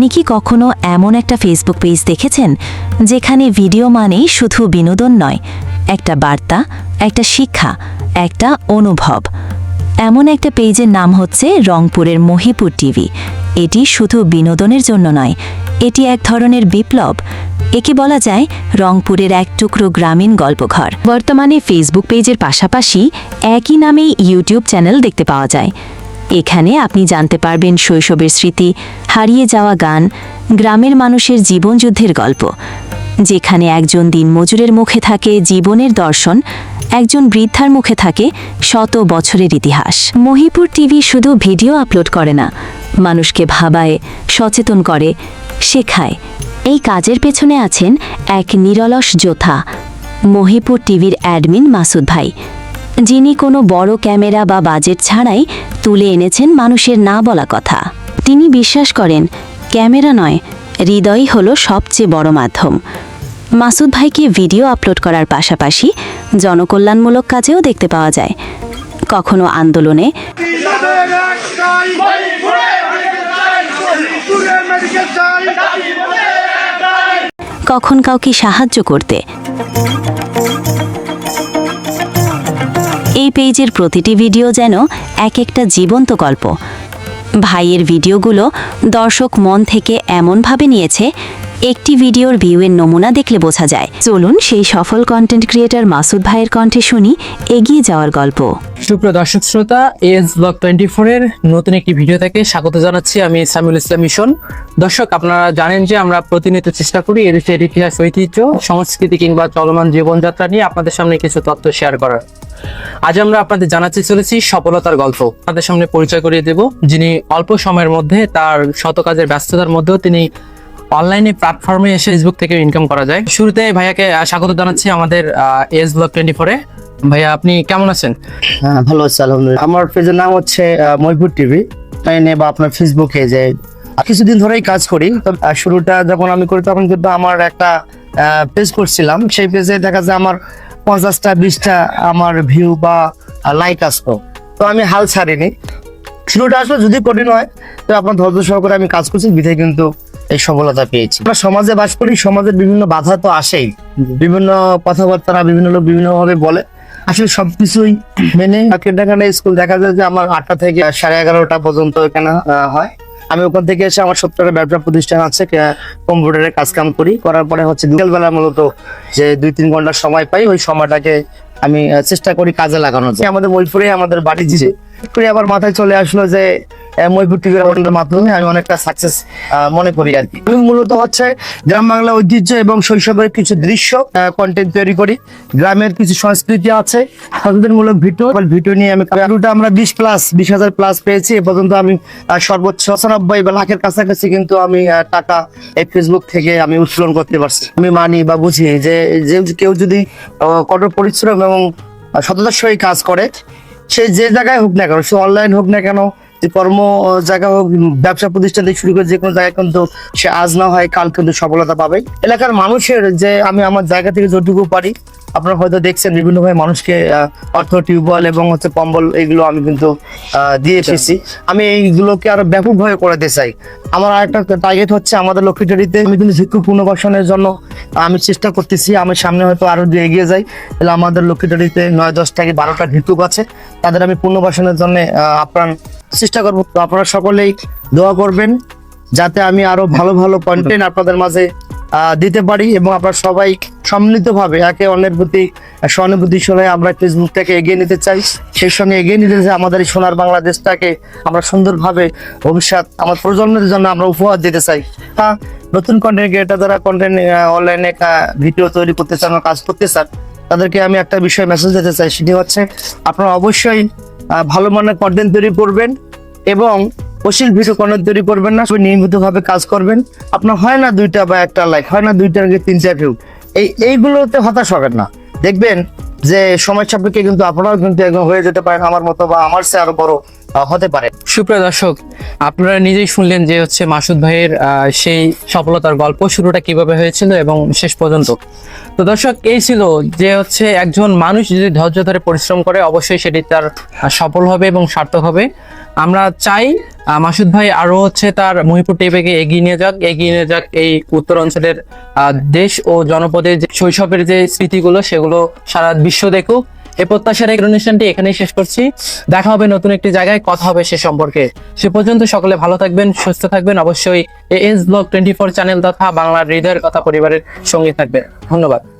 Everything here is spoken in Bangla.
আপনি কি কখনো এমন একটা ফেসবুক পেজ দেখেছেন? যেখানে ভিডিও মানেই শুধু বিনোদন নয়, একটা বার্তা, একটা শিক্ষা, একটা অনুভব। এমন একটা পেজের নাম হচ্ছে রংপুরের মহিপুর টিভি এটি শুধু বিনোদনের জন্য নয়, এটি এক ধরনের বিপ্লব। একে বলা যায় রংপুরের এক টুকরো গ্রামীণ গল্পঘর। বর্তমানে ফেসবুক পেজের পাশাপাশি একই নামেই ইউটিউব চ্যানেল দেখতে পাওয়া যায়। এখানে আপনি জানতে পারবেন শৈশবের স্মৃতি হারিয়ে যাওয়া গান গ্রামের মানুষের জীবনযুদ্ধের গল্প, যেখানে একজন দিনমজুরের মুখে থাকে জীবনের দর্শন, একজন বৃদ্ধার মুখে থাকে শত বছরের ইতিহাস। মহিপুর টিভি শুধু ভিডিও আপলোড করে না, মানুষকে ভাবায়, সচেতন করে, শেখায়। এই কাজের পেছনে আছেন এক নিরলস যোথা মহিপুর টিভির অ্যাডমিন মাসুদ ভাই, যিনি কোনো বড় ক্যামেরা বা বাজেট ছাড়াই তুলে এনেছেন মানুষের না বলা কথা। তিনি বিশ্বাস করেন, ক্যামেরা নয়, হৃদয়ই হলো সবচেয়ে বড় মাধ্যম। মাসুদ ভাইকে ভিডিও আপলোড করার পাশাপাশি জনকল্যাণমূলক কাজেও দেখতে পাওয়া যায়। কখনো আন্দোলনে কখন কাউকে সাহায্য করতে। এই পেজের প্রতিটি ভিডিও যেন এক একটা জীবন্ত গল্প। ভাইয়ের ভিডিওগুলো দর্শক মন থেকে এমনভাবে নিয়েছে একটি ভিডিওর ভিউয়ের নমুনা দেখলে বোঝা যায়। চলুন সেই সফল কন্টেন্ট ক্রিয়েটর মাসুদ ভাইয়ের কণ্ঠে শুনি এগিয়ে যাওয়ার গল্প। সুপ্রিয় দর্শক শ্রোতা এস ব্লগ টোয়েন্টি ফোরের নতুন একটি ভিডিও থেকে স্বাগত জানাচ্ছি আমি সামিউল ইসলাম মিশন। দর্শক, আপনারা জানেন যে আমরা প্রতিনিয়ত চেষ্টা করি এর ইতিহাস, ঐতিহ্য, সংস্কৃতি কিংবা চলমান জীবনযাত্রা নিয়ে আপনাদের সামনে কিছু তথ্য শেয়ার করার। আজ আমরা আপনাদের জানাতে চলেছি সফলতার গল্প। আপনাদের সামনে পরিচয় করিয়ে দেব যিনি অল্প সময়ের মধ্যে তার শত কাজের ব্যস্ততার মধ্যেও তিনি অনলাইনে প্ল্যাটফর্মে এসে ফেসবুক থেকে ইনকাম করা যায়। শুরুতে ভাইয়াকে স্বাগত জানাচ্ছি আমাদের এস ব্লগ টোয়েন্টি ফোরে ভাইয়া, আপনি কেমন আছেন? হ্যাঁ ভালো আছি, আলহামদুলিল্লাহ। আমার পেজের নাম হচ্ছে মহিপুর টিভি নিয়ে বা আপনার ফেসবুকে যে কিছুদিন ধরেই কাজ করি। শুরুটা যখন আমি করি, তখন কিন্তু আমার একটা পেজ করছিলাম। সেই পেজে দেখা যায় আমার পঞ্চাশটা, বিশটা আমার ভিউ বা লাইক আসতো। তো আমি হাল ছাড়িনি। শুরুটা আসলে যদি কঠিন হয়, তো আপনার ধৈর্য সহকারে আমি কাজ করছি। বিধে কিন্তু এই সফলতা পেয়েছি। আমরা সমাজে বাস করি সমাজের বিভিন্ন বাধা তো আসেই। বিভিন্ন কথাবার্তা বিভিন্ন লোক বিভিন্ন ভাবে বলে। আসলে সবকিছুই মেনে স্কুল দেখা যায় যে আমার আটটা থেকে সাড়ে এগারোটা পর্যন্ত এখানে হয়। আমি ওখান থেকে এসে আমার সত্তরের ব্যবসা প্রতিষ্ঠান আছে কম্পিউটারে কাজ কাম করি। করার পরে হচ্ছে বিকেলবেলা মূলত যে দুই তিন ঘণ্টার সময় পাই, ওই সময়টাকে আমি চেষ্টা করি কাজে লাগানোর। আমাদের মহিপুরে আমাদের বাড়ি করে আবার মাথায় চলে আসলো যে মহিপুর টিভির আউটলেটের মাধ্যমে আমি অনেকটা সাকসেস মনে করি আর কি। মূলত হচ্ছে গ্রাম বাংলা ঐতিহ্য এবং শৈশবের কিছু দৃশ্য কন্টেন্ট তৈরি করি। গ্রামের কিছু সংস্কৃতি আছে, সচেতনমূলক ভিডিও। ভিডিও নিয়ে আমি ভিডিওটা আমরা বিশ প্লাস বিশ হাজার প্লাস পেয়েছি। এ পর্যন্ত আমি সর্বোচ্চ ছসানব্বই বা লাখের কাছাকাছি কিন্তু আমি টাকা এই ফেসবুক থেকে আমি উত্তোলন করতে পারছি। আমি মানি বা বুঝি যে কেউ যদি কঠোর পরিশ্রম এবং সততার সহিত কাজ করে, সে যে জায়গায় হোক না কেন, সে অনলাইন হোক না কেন কর্ম জায়গা হোক ব্যবসা প্রতিষ্ঠান থেকে শুরু করে যে কোনো জায়গায় কিন্তু সে আজ না হয়, কাল কিন্তু সফলতা পাবে। এলাকার মানুষের যে আমি আমার জায়গা থেকে যতটুকু পারি, আপনারা হয়তো দেখছেন বিভিন্নভাবে মানুষকে অর্থ টিউবওয়েল এবং হচ্ছে কম্বল এগুলো আমি কিন্তু দিয়ে এসেছি। আমি এইগুলোকে আরও ব্যাপকভাবে করাতে চাই। আমার আরেকটা টার্গেট হচ্ছে আমাদের লক্ষ্মীটারিতে আমি কিন্তু ভিক্ষুক পুনর্বাসনের জন্য আমি চেষ্টা করতেছি। আমি সামনে হয়তো আরও যদি এগিয়ে যাই। তাহলে আমাদের লক্ষ্মীটারিতে নয় দশ থেকে বারোটা ভিক্ষুক আছে। তাদের আমি পুনর্বাসনের জন্য আপ্রাণ চেষ্টা করব। তো আপনারা সকলেই দোয়া করবেন, যাতে আমি আরও ভালো ভালো কন্টেন্ট আপনাদের মাঝে দিতে পারি এবং আপনারা সবাই সম্মিলিতভাবে একে অন্যের প্রতি সহানুভূতিশীল হয়ে আমরা ফেসবুকটাকে এগিয়ে নিতে চাই। সেই সঙ্গে এগিয়ে নিতে চাই আমাদের এই সোনার বাংলাদেশটাকে। আমরা সুন্দরভাবে ভবিষ্যৎ, আমার প্রজন্মের জন্য আমরা উপহার দিতে চাই। হ্যাঁ নতুন কন্টেন্ট ক্রিয়েটার যারা কন্টেন্ট অনলাইনে ভিডিও তৈরি করতে চান কাজ করতে চান, তাদেরকে আমি একটা বিষয় মেসেজ দিতে চাই, সেটি হচ্ছে আপনারা অবশ্যই ভালো মানের কন্টেন্ট তৈরি করবেন এবং অশ্লীল ভিডিও কন্টেন্ট তৈরি করবেন না, সবাই নিয়মিতভাবে কাজ করবেন। আপনার হয় না দুইটা বা একটা লাইক হয় না দুইটা আগে চার ভিউ এই, এইগুলোতে হতাশ হবেন না। দেখবেন যে সময় সাপেক্ষে কিন্তু আপনারাও কিন্তু হয়ে যেতে পারেন আমার মতো বা আমার সে আরও বড়। হতে পারে। সুপ্রিয় দর্শক, আপনারা নিজেই শুনলেন যে হচ্ছে মাসুদ ভাইয়ের সেই সফলতার গল্প, শুরুটা কীভাবে হয়েছিল এবং শেষ পর্যন্ত। তো দর্শক, এই ছিল যে হচ্ছে একজন মানুষ যদি ধৈর্য ধরে পরিশ্রম করে, অবশ্যই সেটি তার সফল হবে এবং সার্থক হবে। আমরা চাই মাসুদ ভাই আরও হচ্ছে তার মহিপুর টেপেকে এগিয়ে নিয়ে যাক, এগিয়ে নিয়ে যাক এই উত্তর অঞ্চলের দেশ ও জনপদের যে শৈশবের যে স্মৃতিগুলো, সেগুলো সারা বিশ্ব দেখুক। এ প্রত্যাশার এই অনুষ্ঠানটি এখানেই শেষ করছি। দেখা হবে নতুন একটি জায়গায়, কথা হবে সে সম্পর্কে। সে পর্যন্ত সকলে ভালো থাকবেন, সুস্থ থাকবেন। অবশ্যই S blog twenty four channel তথা বাংলার হৃদয়ের কথা পরিবারের সঙ্গে থাকবেন। ধন্যবাদ।